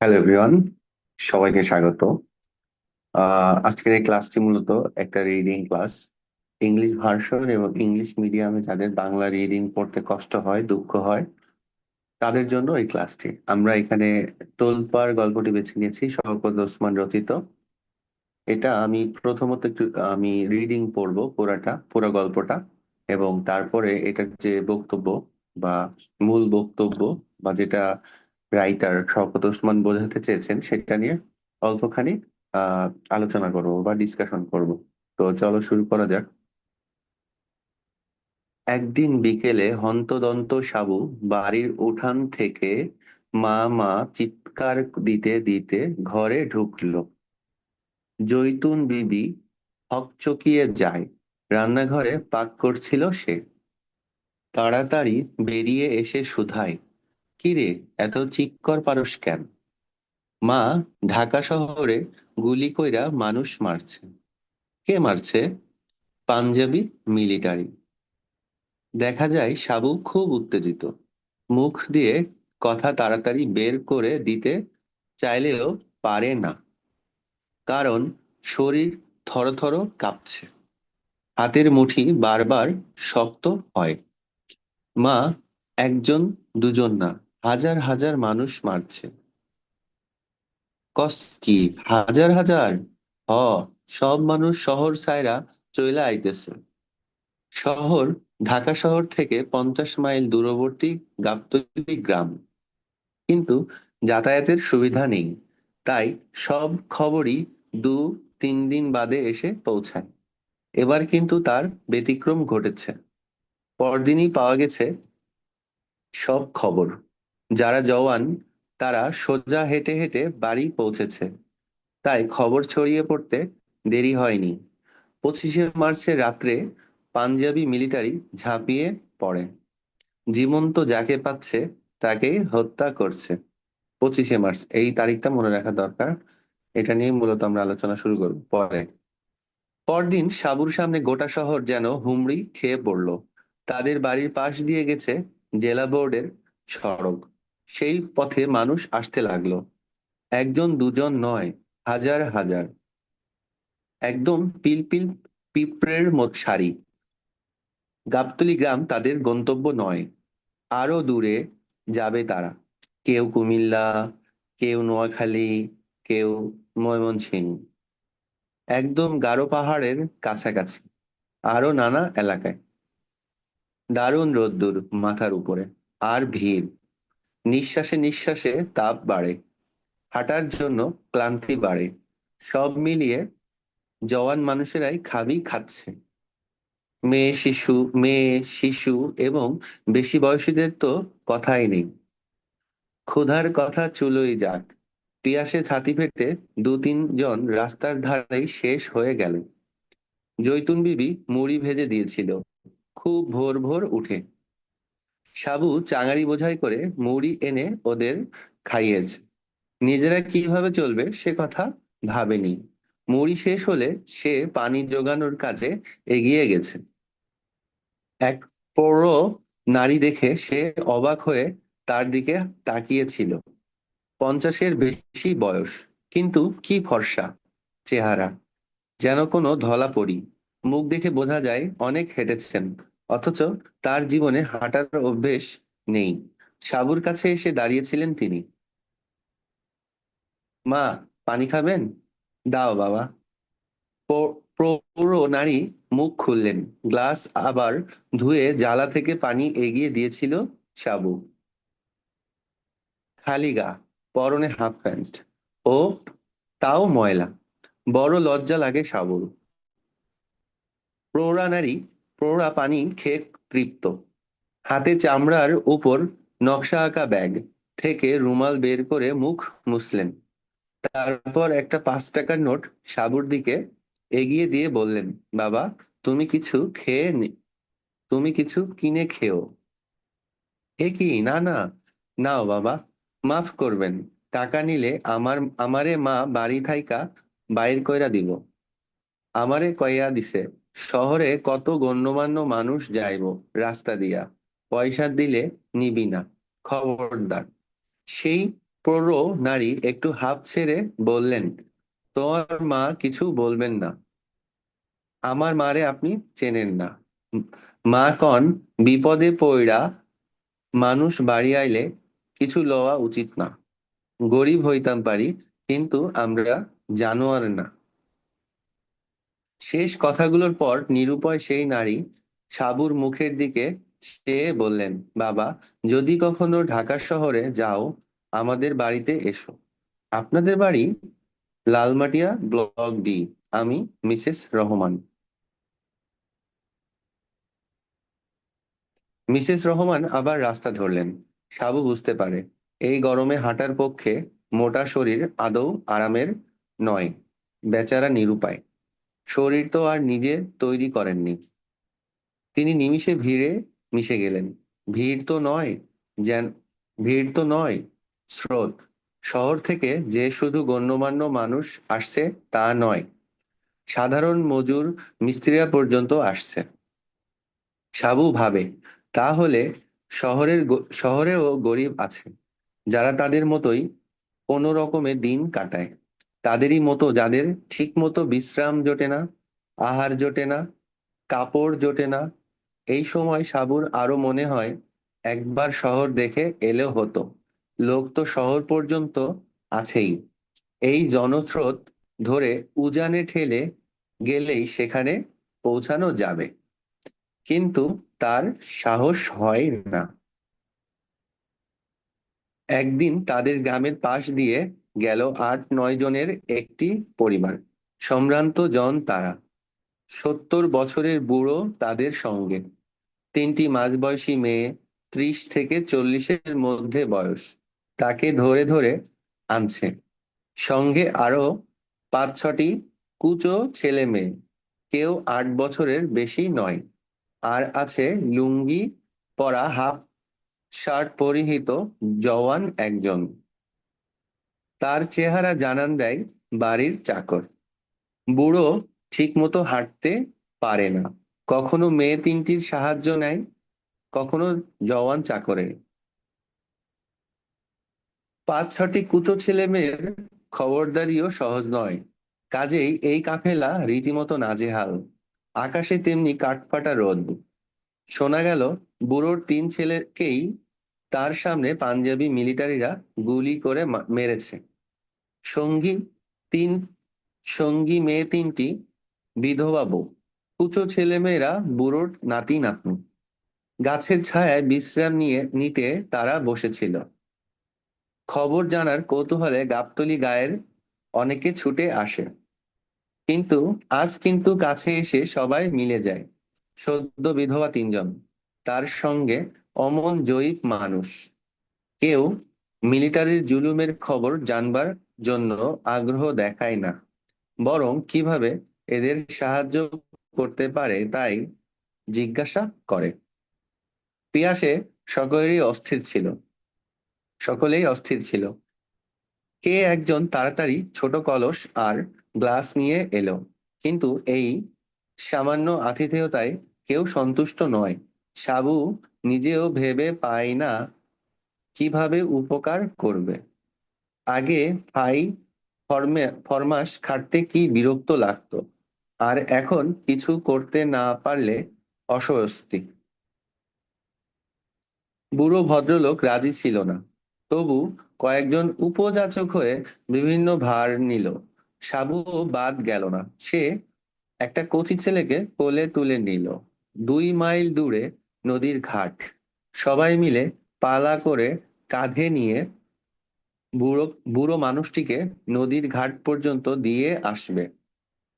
Hello everyone সবাইকে স্বাগত। আজকের এই ক্লাসটি মূলত একটা রিডিং ক্লাস ইংলিশ ভার্সন এবং ইংলিশ মিডিয়ামে যাদের বাংলা রিডিং পড়তে কষ্ট হয়, দুঃখ হয়, তাদের জন্য এই ক্লাসটি আমরা এখানে তোলপাড় গল্পটি বেছে নিয়েছি, শওকত ওসমান রচিত। এটা আমি প্রথমত একটু, আমি রিডিং পড়ব পুরাটা, পুরো গল্পটা, এবং তারপরে এটার যে বক্তব্য বা মূল বক্তব্য বা যেটা রাইটার শওকত ওসমান বোঝাতে চেয়েছেন সেটা নিয়ে অল্পখানি আলোচনা করব বা ডিসকাশন করব। তো চলো শুরু করা যাক। একদিন বিকেলে হন্তদন্ত সাবু বাড়ির উঠান থেকে মা মা চিৎকার দিতে দিতে ঘরে ঢুকলো। জৈতুন বিবি হকচকিয়ে যায়, রান্নাঘরে পাক করছিল সে। তাড়াতাড়ি বেরিয়ে এসে শুধায় কিরে এত চিৎকার পারস কেন? মা, ঢাকা শহরে গুলি কইরা মানুষ মারছে। কে মারছে? পাঞ্জাবি মিলিটারি। দেখা যায় সাবু খুব উত্তেজিত। মুখ দিয়ে কথা তাড়াতাড়ি বের করে দিতে চাইলেও পারে না। কারণ শরীর থরথর কাঁপছে। হাতের মুঠি বারবার শক্ত হয়। মা, একজন দুজন না হাজার হাজার মানুষ মারছে। কস কি? হাজার হাজার? হ, সব মানুষ শহর ছাইরা চইলা আইতেছে। শহর ঢাকা শহর থেকে পঞ্চাশ মাইল দূরবর্তী গাবতলী গ্রাম। কিন্তু যাতায়াতের সুবিধা নেই। তাই সব খবরই দু, তিন দিন বাদে এসে পৌঁছায়। এবার কিন্তু তার ব্যতিক্রম ঘটেছে। পরদিনই পাওয়া গেছে সব খবর। যারা জওয়ান, তারা সোজা হেঁটে হেঁটে বাড়ি পৌঁছেছে। তাই খবর ছড়িয়ে পড়তে দেরি হয়নি। পঁচিশে মার্চের রাত্রে পাঞ্জাবি মিলিটারি ঝাঁপিয়ে পড়ে। জীবন্ত যাকে পাচ্ছে তাকে হত্যা করছে। পঁচিশে মার্চ, এই তারিখটা মনে রাখা দরকার। এটা নিয়ে মূলত আমরা আলোচনা শুরু করব পরে। পরদিন সাবুর সামনে গোটা শহর যেন হুমড়ি খেয়ে পড়ল। তাদের বাড়ির পাশ দিয়ে গেছে জেলা বোর্ডের সড়ক। সেই পথে মানুষ আসতে লাগল। একজন দুজন নয়, হাজার হাজার। একদম পিলপিল পিঁপড়ের মত সারি গাবতলী গ্রাম তাদের গন্তব্য নয়। আরও দূরে যাবে তারা। কেউ কুমিল্লা, কেউ নোয়াখালী, কেউ ময়মনসিংহ। একদম গারো পাহাড়ের কাছাকাছি, আরও নানা এলাকায়। দারুণ রোদ্দুর মাথার উপরে। আর ভিড়। নিঃশ্বাসে নিঃশ্বাসে তাপ বাড়ে, হাঁটার জন্য ক্লান্তি বাড়ে, সব মিলিয়ে জওয়ান মানুষেরাই খাবি খাচ্ছে। মেয়ে, শিশু মেয়ে, শিশু এবং বেশি বয়সীদের তো কথাই নেই। ক্ষুধার কথা চুলোই যাক, পিয়াসে ছাতি ফেটে দু তিনজন রাস্তার ধারেই শেষ হয়ে গেল। জৈতুন বিবি মুড়ি ভেজে দিয়েছিল, খুব ভোর ভোর উঠে। সাবু চাঙারি বোঝাই করে মুড়ি এনে ওদের খাইয়েছে। নিজেরা কীভাবে চলবে সে কথা ভাবেনি। মুড়ি শেষ হলে সে পানি জোগানোর কাজে এগিয়ে গেছে। এক পড়ো নারী দেখে সে অবাক হয়ে তার দিকে তাকিয়েছিল। পঞ্চাশের বেশি বয়স, কিন্তু কি ফর্সা চেহারা, যেন কোনো ধলা পড়ি মুখ দেখে বোঝা যায় অনেক হেঁটেছেন। অথচ তার জীবনে হাঁটার অভ্যেস নেই। সাবুর কাছে এসে দাঁড়িয়েছিলেন তিনি। মা, পানি খাবেন? দাও, বাবা। প্রৌঢ় নারী মুখ খুললেন। গ্লাস আবার ধুয়ে জ্বালা থেকে পানি এগিয়ে দিয়েছিল সাবু। খালি গা, পরনে হাফ প্যান্ট। ও, তাও ময়লা। বড় লজ্জা লাগে সাবুর। প্রৌঢ়া নারী প্রৌঢ়া পানি খেয়ে তৃপ্ত। হাতে চামড়ার উপর নকশা আঁকা ব্যাগ থেকে রুমাল বের করে মুখ মুছলেন। তারপর একটা পাঁচ টাকার নোট সাবুর দিকে এগিয়ে দিয়ে বললেন, বাবা, তুমি কিছু খেয়ে তুমি কিছু কিনে খেও। এ কি? না না, নাও বাবা, মাফ করবেন, টাকা নিলে আমার, আমারে মা বাড়ি থাইকা বাইর কইরা দিব। আমারে কইয়া দিছে। শহরে কত গণ্যমান্য মানুষ যাইব রাস্তা দিয়া, পয়সা দিলে নিবি না, খবরদার। সেই প্রো নারী একটু হাফ ছেড়ে বললেন তোমার মা কিছু বলবেন না। আমার মারে আপনি চেনেন না। মা কন, বিপদে পইড়া মানুষ বাড়ি আইলে কিছু লওয়া উচিত না। গরিব হইতাম পারি, কিন্তু আমরা জানোয়ার না। শেষ কথাগুলোর পর নিরুপায় সেই নারী সাবুর মুখের দিকে চেয়ে বললেন, বাবা, যদি কখনো ঢাকা শহরে যাও, আমাদের বাড়িতে এসো। আপনাদের বাড়ি লালমাটিয়া ব্লক ডি, আমি মিসেস রহমান। মিসেস রহমান আবার রাস্তা ধরলেন। সাবু বুঝতে পারে, এই গরমে হাঁটার পক্ষে মোটা শরীর আদৌ আরামের নয়, বেচারা নিরুপায়। শরীর তো আর নিজে তৈরি করেননি। তিনি নিমিষে ভিড়ে মিশে গেলেন। ভিড় তো নয়, যেন ভিড় তো নয়, স্রোত। শহর থেকে যে শুধু গণ্যমান্য মানুষ আসছে, তা নয়। সাধারণ মজুর মিস্ত্রিরা পর্যন্ত আসছে। সাবু ভাবে, তাহলে শহরের শহরেও গরিব আছে, যারা তাদের মতোই কোনো রকমে দিন কাটায়। তাদেরই মতো, যাদের ঠিক মতো বিশ্রাম জোটে না, আহার জোটে না, কাপড় জোটে না, এই সময় সাবুর আরও মনে হয়, একবার শহর দেখে এলেও হতো। লোক তো শহর পর্যন্ত আছেই। এই জনস্রোত ধরে উজানে ঠেলে গেলেই সেখানে পৌঁছানো যাবে। কিন্তু তার সাহস হয় না। একদিন তাদের গ্রামের পাশ দিয়ে গেল আট নয় জনের একটি পরিবার। সম্ভ্রান্ত জন তারা। সত্তর বছরের বুড়ো তাদের সঙ্গে। তিনটি মাঝবয়সী মেয়ে, ত্রিশ থেকে চল্লিশের মধ্যে বয়স। তাকে ধরে ধরে আনছে। সঙ্গে আরও পাঁচ ছটি কুচো ছেলে মেয়ে। কেউ আট বছরের বেশি নয়। আর আছে লুঙ্গি পরা হাফ শার্ট পরিহিত জওয়ান একজন। তার চেহারা জানান দেয় বাড়ির চাকর। বুড়ো ঠিক মতো হাঁটতে পারে না। কখনো মেয়ে তিনটির সাহায্য নেয়, কখনো জওয়ান চাকরের। পাঁচ ছটি কুচো ছেলে মেয়ের খবরদারিও সহজ নয়। কাজেই এই কাফেলা রীতিমতো নাজেহাল। আকাশে তেমনি কাঠফাটা রোদ। শোনা গেল, বুড়োর তিন ছেলেকেই তার সামনে পাঞ্জাবি মিলিটারিরা গুলি করে মেরেছে। সঙ্গী তিন, সঙ্গী মেয়ে তিনটি, বিধবা বউ। কুচো ছেলেমেয়েরা, বুড়োর নাতি, নাতনি। গাছের ছায়ায় বিশ্রাম নিয়ে, নিতে তারা বসেছিল। খবর জানার কৌতূহলে গাবতলি গায়ের অনেকে ছুটে আসে। কিন্তু, আজ কিন্তু কাছে এসে সবাই মিলে যায়। সদ্য বিধবা তিনজন। তার সঙ্গে অমন জয়ীব মানুষ। কেউ মিলিটারির জুলুমের খবর জানবার জন্য আগ্রহ দেখায় না, বরং কীভাবে এদের সাহায্য করতে পারে তাই জিজ্ঞাসা করে। পিয়াসে সকলেরই অস্থির ছিল, সকলেই অস্থির ছিল। কে একজন তাড়াতাড়ি ছোট কলস আর গ্লাস নিয়ে এলো, কিন্তু এই সামান্য আতিথেয়তায় কেউ সন্তুষ্ট নয়। সাবু নিজেও ভেবে পায় না কীভাবে উপকার করবে। আগে ফাই ফরমে, ফরমাস খাটতে কি বিরক্ত লাগতো? আর এখন কিছু করতে না পারলে অস্বস্তি। বুড়ো ভদ্রলোক রাজি ছিল না। তবু কয়েকজন উপযাচক হয়ে বিভিন্ন ভার নিল। সাবু বাদ গেল না। সে একটা কচি ছেলেকে কোলে তুলে নিল। দুই মাইল দূরে নদীর ঘাট। সবাই মিলে পালা করে কাঁধে নিয়ে বুড়ো বুড়ো মানুষটিকে নদীর ঘাট পর্যন্ত দিয়ে আসবে।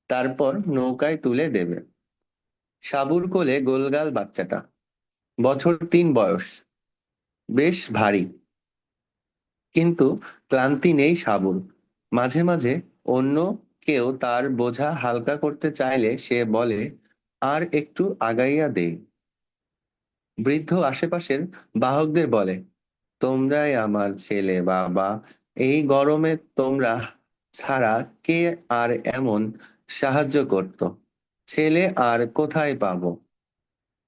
তারপর নৌকায় তুলে দেবে। সাবুর কোলে গোলগাল বাচ্চাটা। বছর তিন বয়স। বেশ ভারী। কিন্তু ক্লান্তি নেই সাবুর। মাঝে মাঝে অন্য কেউ তার বোঝা হালকা করতে চাইলে সে বলে, আর একটু আগাইয়া দে বৃদ্ধ আশেপাশের বাহকদের বলে, তোমরাই আমার ছেলে বাবা, এই গরমে তোমরা ছাড়া কে আর এমন সাহায্য করত? ছেলে আর কোথায় পাবো?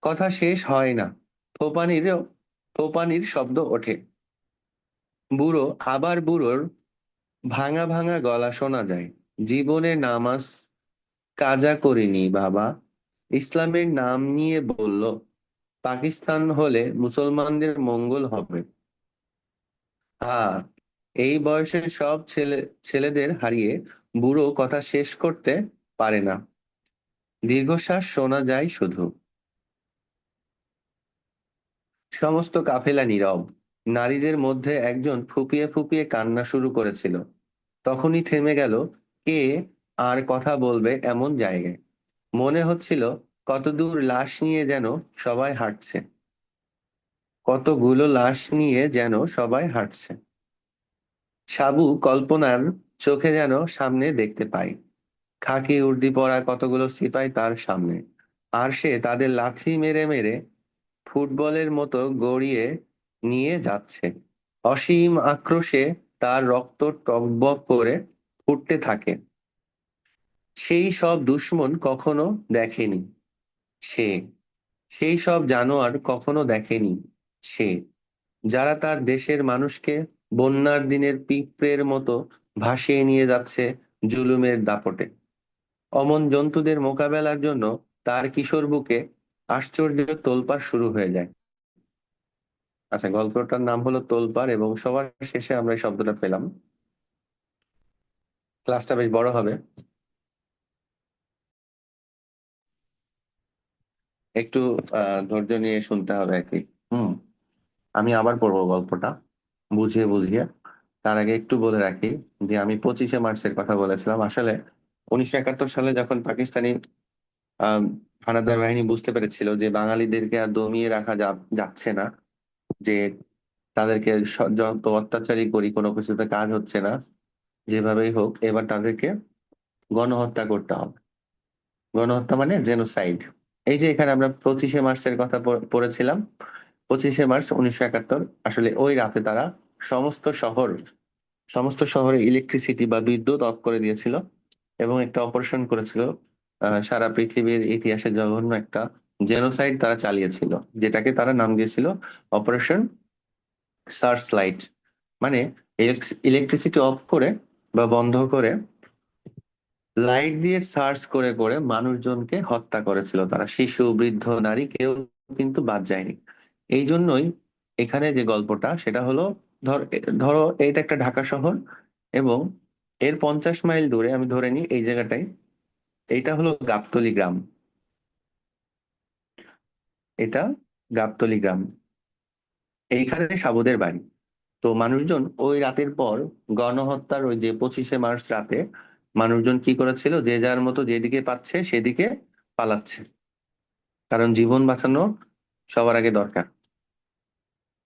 কথা শেষ হয় না। ফোপানিরও ফোপানির শব্দ ওঠে। বুড়ো, আবার বুড়োর ভাঙা ভাঙা গলা শোনা যায়। জীবনে নামাজ কাজা করিনি বাবা। ইসলামের নাম নিয়ে বলল পাকিস্তান হলে মুসলমানদের মঙ্গল হবে। হ্যাঁ এই বয়সের সব ছেলে, ছেলেদের হারিয়ে বুড়ো কথা শেষ করতে পারে না। দীর্ঘশ্বাস শোনা যায় শুধু। সমস্ত কাফেলা নীরব। নারীদের মধ্যে একজন ফুপিয়ে ফুপিয়ে কান্না শুরু করেছিল। তখনই থেমে গেল কে আর কথা বলবে এমন জায়গায়। মনে হচ্ছিল কতদূর লাশ নিয়ে যেন সবাই হাঁটছে। কতগুলো লাশ নিয়ে যেন সবাই হাঁটছে। সাবু কল্পনার চোখে যেন সামনে দেখতে পায়। খাকি উর্দি পরা কতগুলো সিপাই তার সামনে। আর সে তাদের লাথি মেরে মেরে ফুটবলের মতো গড়িয়ে নিয়ে যাচ্ছে। অসীম আক্রোশে তার রক্ত টকবক করে ফুটতে থাকে। সেই সব দুশ্মন কখনো দেখেনি। সে, সেই সব জানোয়ার কখনো দেখেনি সে, যারা তার দেশের মানুষকে বন্যার দিনের পিঁপড়ের মতো ভাসিয়ে নিয়ে যাচ্ছে জুলুমের দাপটে। অমন জন্তুদের মোকাবেলার জন্য তার কিশোর বুকে আশ্চর্য তোলপাড় শুরু হয়ে যায়। আচ্ছা গল্পটার নাম হলো তোলপাড় এবং সবার শেষে আমরা এই শব্দটা পেলাম। ক্লাসটা বেশ বড় হবে। একটু ধৈর্য নিয়ে শুনতে হবে আর কি। হুম। আমি আবার পড়ব গল্পটা, বুঝিয়ে বুঝিয়ে। তার আগে একটু বলে রাখি যে, আমি পঁচিশে মার্চের কথা বলেছিলাম। আসলে উনিশশো একাত্তর সালে যখন পাকিস্তানি হানাদার বাহিনী বুঝতে পেরেছিল যে, বাঙালিদেরকে আর দমিয়ে রাখা যাচ্ছে না, যে তাদেরকে যত অত্যাচারই করি, কোনো কিছুতে কাজ হচ্ছে না, যেভাবেই হোক, এবার তাদেরকে গণহত্যা করতে হবে। গণহত্যা মানে জেনোসাইড। এই যে এখানে আমরা পঁচিশে মার্চের কথা পড়েছিলাম। পঁচিশে মার্চ উনিশশো একাত্তর, আসলে ওই রাতে তারা সমস্ত শহর, সমস্ত শহরে ইলেকট্রিসিটি বা বিদ্যুৎ অফ করে দিয়েছিল এবং একটা অপারেশন করেছিল সারা পৃথিবীর ইতিহাসে জঘন্য একটা জেনোসাইড তারা চালিয়েছিল, যেটাকে তারা নাম দিয়েছিল অপারেশন সার্চ লাইট মানে ইলেকট্রিসিটি অফ করে বা বন্ধ করে লাইট দিয়ে সার্চ করে করে মানুষজনকে হত্যা করেছিল। তারা শিশু, বৃদ্ধ, নারী, কেউ কিন্তু বাদ যায়নি। এই জন্যই এখানে যে গল্পটা, সেটা হলো, ধর, ধরো এইটা একটা ঢাকা শহর এবং এর পঞ্চাশ মাইল দূরে, আমি ধরে নিই এই জায়গাটাই এইটা হলো গাবতলি গ্রাম। এটা গাবতলি গ্রাম। এইখানে সাবুদের বাড়ি। তো মানুষজন ওই রাতের পর গণহত্যার ওই যে পঁচিশে মার্চ রাতে মানুষজন কি করেছিল? যে যার মতো যেদিকে পাচ্ছে সেদিকে পালাচ্ছে। কারণ জীবন বাঁচানো সবার আগে দরকার।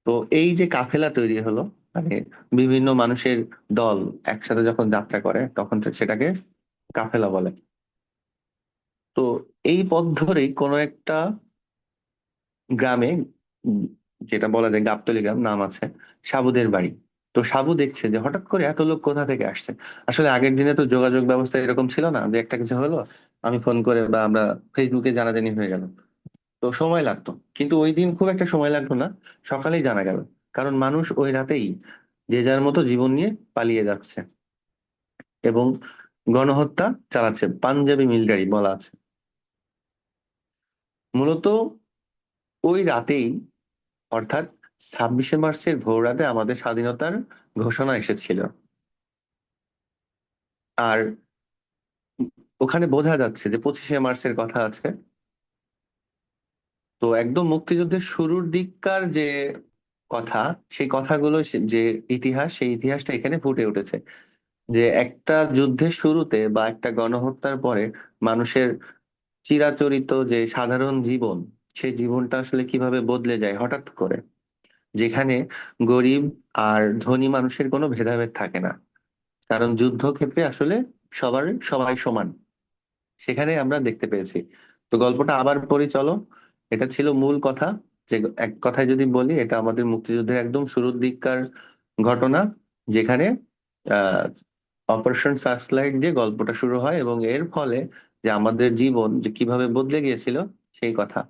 তো এই যে কাফেলা তৈরি হলো মানে বিভিন্ন মানুষের দল একসাথে যখন যাত্রা করে, তখন সেটাকে কাফেলা বলে। তো এই পথ ধরেই কোনো একটা গ্রামে, যেটা বলা যায় গাবতলি গ্রাম, নাম আছে সাবুদের বাড়ি। তো সাবু দেখছে যে হঠাৎ করে এত লোক কোথা থেকে আসছে? আসলে আগের দিনে তো যোগাযোগ ব্যবস্থা এরকম ছিল না যে একটা কিছু হলো, আমি ফোন করে বা আমরা ফেসবুকে জানাজানি হয়ে গেল। তো সময় লাগতো। কিন্তু ওই দিন খুব একটা সময় লাগতো না, সকালেই জানা গেল। কারণ মানুষ ওই রাতেই যে যার মতো জীবন নিয়ে পালিয়ে যাচ্ছে। এবং গণহত্যা চালাচ্ছে। পাঞ্জাবি মিলিটারি বলা আছে। মূলত ওই রাতেই অর্থাৎ ছাব্বিশে মার্চের ভোর রাতে আমাদের স্বাধীনতার ঘোষণা এসেছিল। আর ওখানে বোঝা যাচ্ছে যে পঁচিশে মার্চের কথা আছে। তো একদম মুক্তিযুদ্ধের শুরুর দিককার যে কথা, সেই কথাগুলো যে ইতিহাস, সেই ইতিহাসটা এখানে ফুটে উঠেছে। যে একটা যুদ্ধের শুরুতে বা একটা গণহত্যার পরে মানুষের চিরাচরিত যে সাধারণ জীবন, সেই জীবনটা আসলে কীভাবে বদলে যায় হঠাৎ করে? যেখানে গরিব আর ধনী মানুষের কোনো ভেদাভেদ থাকে না। কারণ যুদ্ধক্ষেত্রে আসলে সবার, সবাই সমান। সেখানে আমরা দেখতে পেয়েছি। তো গল্পটা আবার পড়ি, চলো। এটা ছিল মূল কথা। যে এক কথায় যদি বলি, এটা আমাদের মুক্তিযুদ্ধের একদম শুরুর দিককার ঘটনা, যেখানে অপারেশন সার্চলাইট দিয়ে গল্পটা শুরু হয় এবং এর ফলে যে আমাদের জীবন যে কীভাবে বদলে গিয়েছিল, সেই কথা।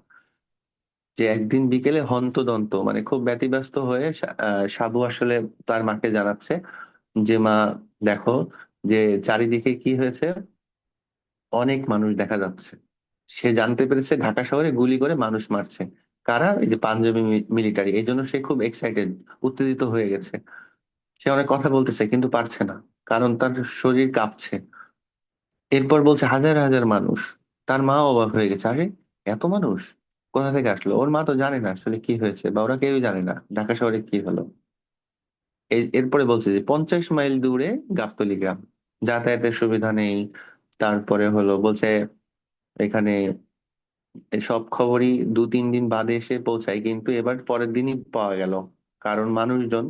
যে একদিন বিকেলে হন্তদন্ত মানে খুব ব্যতিব্যস্ত হয়ে সাবু আসলে তার মাকে জানাচ্ছে যে, মা, দেখো যে চারিদিকে কি হয়েছে, অনেক মানুষ দেখা যাচ্ছে। সে জানতে পেরেছে ঢাকা শহরে গুলি করে মানুষ মারছে। কারা? এই যে পাঞ্জাবি মিলিটারি এই জন্য সে খুব এক্সাইটেড উত্তেজিত হয়ে গেছে। সে অনেক কথা বলতেছে কিন্তু পারছে না, কারণ তার শরীর কাঁপছে। এরপর বলছে, হাজার হাজার মানুষ। তার মা অবাক হয়ে গেছে, আরে, এত মানুষ? কোথা থেকে আসলো? ওর মা তো জানে না আসলে কি হয়েছে বা ওরা কেউই জানে না। ঢাকা শহরে কি হলো? এরপরে বলছে যে পঞ্চাশ মাইল দূরে গাবতলী গ্রাম। যাতায়াতের সুবিধা নেই। তারপরে হলো বলছে এখানে সব খবরই দু, তিন দিন বাদে এসে পৌঁছায়। কিন্তু এবার পরের দিনই পাওয়া গেল। কারণ মানুষজন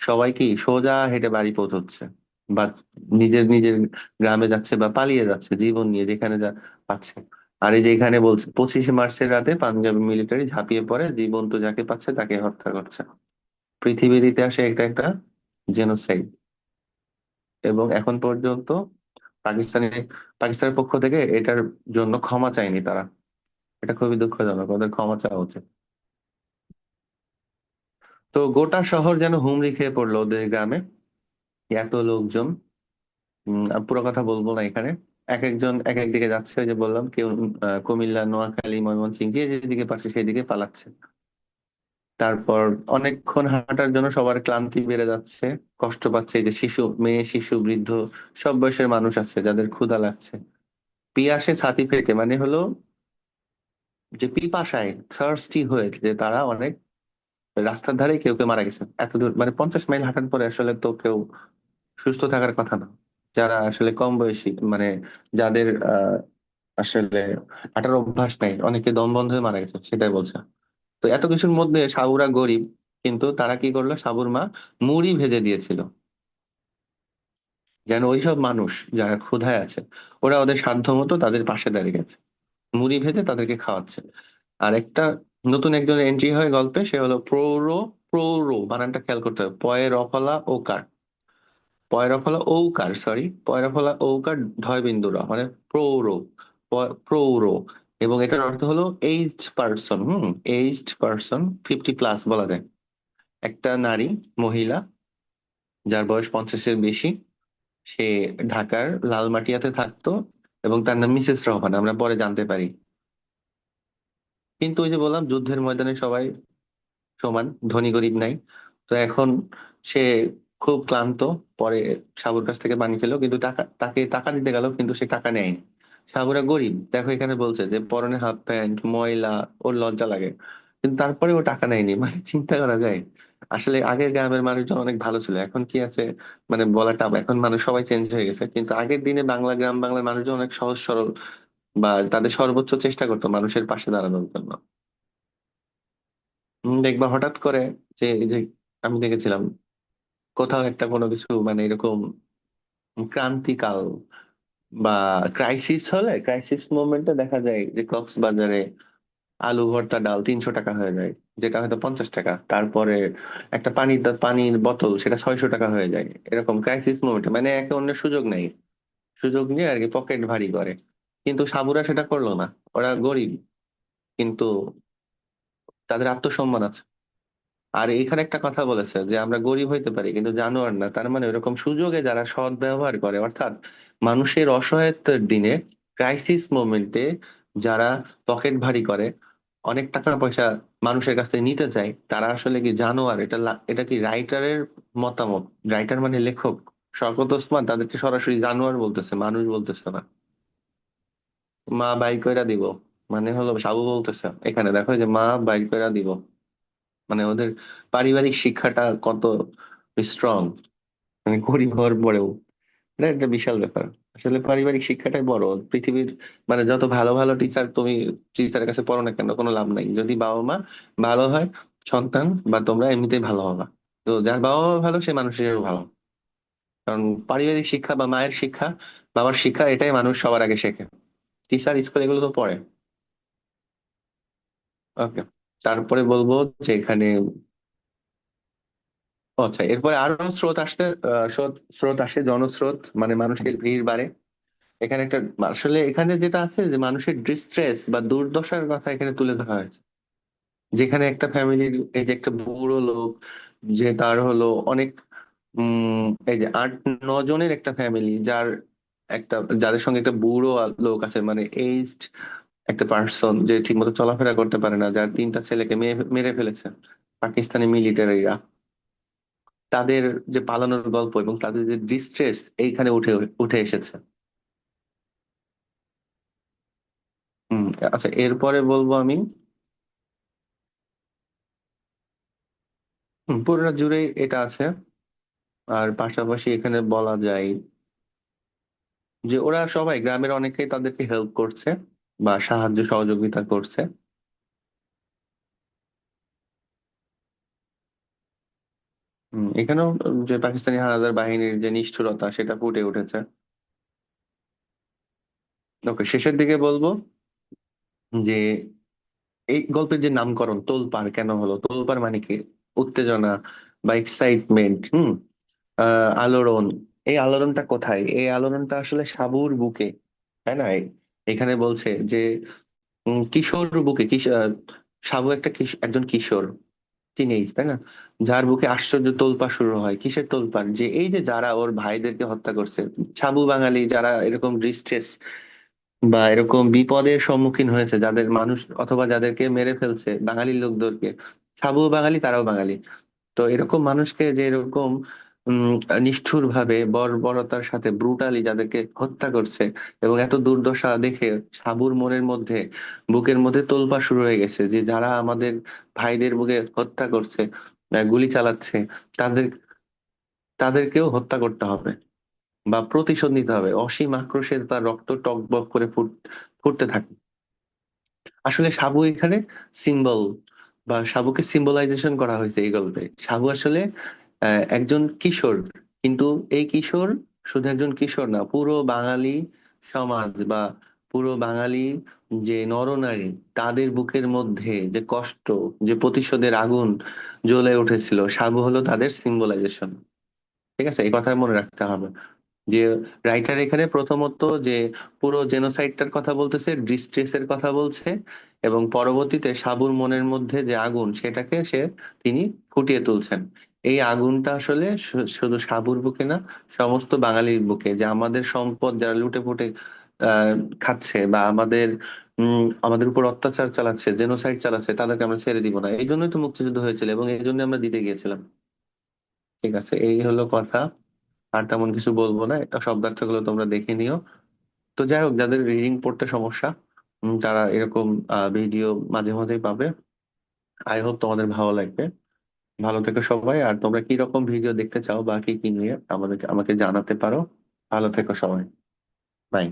সবাই কি সোজা হেঁটে বাড়ি পৌঁছচ্ছে বা নিজের নিজের গ্রামে যাচ্ছে বা পালিয়ে যাচ্ছে জীবন নিয়ে যেখানে যা পাচ্ছে। আর এই যে এখানে বলছে, পঁচিশে মার্চের রাতে পাঞ্জাব মিলিটারি ঝাঁপিয়ে পড়ে, জীবন্ত যাকে পাচ্ছে তাকে হত্যা করছে। পৃথিবীর ইতিহাসে এটা একটা জেনোসাইড এবং এখন পর্যন্ত পাকিস্তানি, পাকিস্তানের পক্ষ থেকে এটার জন্য ক্ষমা চায়নি তারা। এটা খুবই দুঃখজনক, ওদের ক্ষমা চাওয়া উচিত। তো গোটা শহর যেন হুমড়ি খেয়ে পড়ল ওদের গ্রামে। এত লোকজন। পুরো কথা বলব না এখানে। এক একজন এক এক দিকে যাচ্ছে ওই যে বললাম, কেউ কুমিল্লা, নোয়াখালী, ময়মনসিংহ, যে যেদিকে পাচ্ছে সেদিকে পালাচ্ছে। তারপর অনেকক্ষণ হাঁটার জন্য সবার ক্লান্তি বেড়ে যাচ্ছে, কষ্ট পাচ্ছে যে শিশু, মেয়ে, শিশু, বৃদ্ধ, সব বয়সের মানুষ আছে যাদের ক্ষুধা লাগছে। পিয়াসে ছাতি পেটে মানে হলো যে পিপাসায় থার্স্টি হয়ে যে তারা অনেক রাস্তার ধারে কেউ কেউ মারা গেছে। এত দূর মানে পঞ্চাশ মাইল হাঁটার পরে আসলে তো কেউ সুস্থ থাকার কথা না। যারা আসলে কম বয়সী মানে যাদের আহ আসলে হাঁটার অভ্যাস নাই, অনেকে দম বন্ধ হয়ে মারা গেছে, সেটাই বলছে। তো এত কিছুর মধ্যে সাবুরা গরিব, কিন্তু তারা কি করল? সাবুর মা মুড়ি ভেজে দিয়েছিল। যেন ওইসব মানুষ যারা ক্ষুধায় আছে, ওরা ওদের সাধ্য মতো তাদের পাশে দাঁড়িয়ে গেছে। মুড়ি ভেজে তাদেরকে খাওয়াচ্ছে। আর একটা নতুন একজন এন্ট্রি হয় গল্পে, সে হলো প্রৌর প্রৌর বানানটা খেয়াল করতে হবে, পয়ের রফলা ও পয়ের রফলা ঔকার সরি পয়ের রফলা ঔকার ঢয় বিন্দু র মানে প্রৌর প্রৌর এবং এটার অর্থ হলো aged person hmm aged person fifty plus বলা যায়। একটা নারী, মহিলা, যার বয়স পঞ্চাশের বেশি, সে ঢাকার লালমাটিয়াতে থাকতো, এবং তার নাম মিসেস রহমান, আমরা পরে জানতে পারি। কিন্তু ওই যে বললাম, যুদ্ধের ময়দানে সবাই সমান, ধনী গরিব নাই, তো এখন সে খুব ক্লান্ত, পরে সাবুর কাছ থেকে পানি খেলো, কিন্তু টাকা, তাকে টাকা দিতে গেল, কিন্তু সে টাকা নেয়নি। সাবুরা গরিব, দেখো এখানে বলছে যে পরনে হাফ প্যান্ট, ময়লা, ওর লজ্জা লাগে। কিন্তু তারপরে ও টাকা নেয়নি মানে চিন্তা করা যায়। আসলে আগের গ্রামের মানুষজন অনেক ভালো ছিল, এখন কি আছে মানে বলাটা, এখন মানুষ সবাই চেঞ্জ হয়ে গেছে। কিন্তু আগের দিনে বাংলা, গ্রাম বাংলার মানুষজন অনেক সহজ সরল, বা তাদের সর্বোচ্চ চেষ্টা করতো মানুষের পাশে দাঁড়ানোর জন্য। দেখবা হঠাৎ করে যে আমি দেখেছিলাম কোথাও একটা কোনো কিছু মানে এরকম ক্রান্তিকাল বা ক্রাইসিস হলে ক্রাইসিস মোমেন্টে দেখা যায় যে কক্সবাজারে আলু ভর্তা ডাল তিনশো টাকা হয়ে যায়, যেটা হয়তো পঞ্চাশ টাকা। তারপরে একটা পানির পানির বোতল, সেটা ছয়শো টাকা হয়ে যায়। এরকম ক্রাইসিস মোমেন্টে মানে একে অন্যের সুযোগ নেই। সুযোগ নিয়ে আর কি পকেট ভারী করে। কিন্তু সাবুরা সেটা করল না। ওরা গরিব। কিন্তু তাদের আত্মসম্মান আছে। আর এখানে একটা কথা বলেছে যে, আমরা গরিব হইতে পারি, কিন্তু জানোয়ার না। তার মানে এরকম সুযোগে যারা সৎ ব্যবহার করে, অর্থাৎ মানুষের অসহায়তার দিনে ক্রাইসিস মোমেন্টে যারা পকেট ভারী করে, অনেক টাকা পয়সা মানুষের কাছ থেকে নিতে চায়, তারা আসলে কি জানোয়ার? এটা এটা কি রাইটারের মতামত? রাইটার মানে লেখক। শওকত ওসমান তাদেরকে সরাসরি জানোয়ার বলতেছে, মানুষ বলতেছে না। মা বাই কইরা দিব। মানে হলো সাবু বলতেছে। এখানে দেখো যে মা বাই কইরা দিব। মানে ওদের পারিবারিক শিক্ষাটা কত স্ট্রং মানে গরিব হওয়ার পরেও। এটা একটা বিশাল ব্যাপার। আসলে পারিবারিক শিক্ষাটাই বড়। পৃথিবীর মানে যত ভালো ভালো টিচার তুমি টিচারের কাছে পড়ো না কেন, কোনো লাভ নাই। যদি বাবা মা ভালো হয়, সন্তান, বা তোমরা এমনিতেই ভালো হবা। তো যার বাবা মা ভালো, সে মানুষেরও ভালো। কারণ পারিবারিক শিক্ষা বা মায়ের শিক্ষা, বাবার শিক্ষা, এটাই মানুষ সবার আগে শেখে। টিচার স্কুল এগুলো তো পড়ে। ওকে তারপরে বলব যে এখানে আচ্ছা এরপরে আরও স্রোত আসতে স্রোত আসে জনস্রোত মানে মানুষের ভিড় বাড়ে। এখানে একটা আসলে এখানে যেটা আছে যে মানুষের ডিস্ট্রেস বা দুর্দশার কথা এখানে তুলে ধরা হয়েছে। যেখানে একটা ফ্যামিলির এই যে একটা বুড়ো লোক যে তার হলো অনেক উম এই যে আট ন জনের একটা ফ্যামিলি যার একটা যাদের সঙ্গে একটা বুড়ো লোক আছে মানে এইজড একটা পার্সন যে ঠিকমতো চলাফেরা করতে পারে না, যার তিনটা ছেলেকে মেরে ফেলেছে, পাকিস্তানি মিলিটারিরা তাদের যে পালানোর গল্প এবং তাদের যে ডিস্ট্রেস এইখানে উঠে উঠে এসেছে। হম আচ্ছা এরপরে বলব আমি পুরোটা জুড়েই এটা আছে। আর পাশাপাশি এখানে বলা যায় যে ওরা সবাই, গ্রামের অনেকেই তাদেরকে হেল্প করছে। বা সাহায্য সহযোগিতা করছে। হম, এখানেও যে পাকিস্তানি হানাদার বাহিনীর যে নিষ্ঠুরতা সেটা ফুটে উঠেছে। ওকে শেষের দিকে বলব যে এই গল্পের যে নামকরণ তোলপাড় কেন হলো? তোলপাড় মানে কি? উত্তেজনা বা এক্সাইটমেন্ট হুম? আহ আলোড়ন। এই আলোড়নটা কোথায়? এই আলোড়নটা আসলে সাবুর বুকে তাই না? এখানে বলছে যে কিশোর বুকে সাবু একটা একজন কিশোর টিনেজ তাই না? যার বুকে আশ্চর্য তোলপাড় শুরু হয়। কিসের তোলপাড়? যে এই যে যারা ওর ভাইদেরকে হত্যা করছে, সাবু বাঙালি যারা এরকম ডিস্ট্রেস বা এরকম বিপদের সম্মুখীন হয়েছে, যাদের মানুষ অথবা যাদেরকে মেরে ফেলছে বাঙালি লোকদেরকে, সাবু বাঙালি, তারাও বাঙালি। তো এরকম মানুষকে যে এরকম নিষ্ঠুর ভাবে বর্বরতার সাথে ব্রুটালি যাদেরকে হত্যা করছে এবং এত দুর্দশা দেখে সাবুর মনের মধ্যে, বুকের মধ্যে তোলপাড় শুরু হয়ে গেছে যে যারা আমাদের ভাইদের বুকে হত্যা করছে গুলি চালাচ্ছে, তাদের, তাদেরকেও হত্যা করতে হবে বা প্রতিশোধ নিতে হবে। অসীম আক্রোশে তার রক্ত টগবগ করে ফুট, ফুটতে থাকে। আসলে সাবু এখানে সিম্বল বা সাবুকে সিম্বলাইজেশন করা হয়েছে এই গল্পে। সাবু আসলে একজন কিশোর। কিন্তু এই কিশোর শুধু একজন কিশোর না, পুরো বাঙালি সমাজ বা পুরো বাঙালি যে নরনারী, তাদের বুকের মধ্যে যে কষ্ট, যে প্রতিশোধের আগুন জ্বলে উঠেছিল, সাগু হলো তাদের সিম্বলাইজেশন ঠিক আছে? এই কথা মনে রাখতে হবে। যে রাইটার এখানে প্রথমত যে পুরো জেনোসাইডটার কথা বলতেছে ডিস্ট্রেসের কথা বলছে এবং পরবর্তীতে সাবুর মনের মধ্যে যে আগুন সেটাকে সে তিনি ফুটিয়ে তুলছেন। এই আগুনটা আসলে শুধু সাবুর বুকে না, সমস্ত বাঙালির বুকে যে আমাদের সম্পদ যারা লুটে ফুটে খাচ্ছে বা আমাদের আমাদের উপর অত্যাচার চালাচ্ছে জেনোসাইড চালাচ্ছে, তাদেরকে আমরা ছেড়ে দিব না। এই জন্যই তো মুক্তিযুদ্ধ হয়েছিল এবং এই জন্য আমরা দিতে গিয়েছিলাম। ঠিক আছে, এই হলো কথা। আর তেমন কিছু বলব না। এটা শব্দার্থগুলো তোমরা দেখে নিও। তো যাই হোক, যাদের রিডিং পড়তে সমস্যা তারা এরকম ভিডিও মাঝে মাঝেই পাবে। আই হোপ তোমাদের ভালো লাগবে। ভালো থেকো সবাই। আর তোমরা কি রকম ভিডিও দেখতে চাও বা কি কি নিয়ে, আমাদেরকে, আমাকে জানাতে পারো। ভালো থেকো সবাই। বাই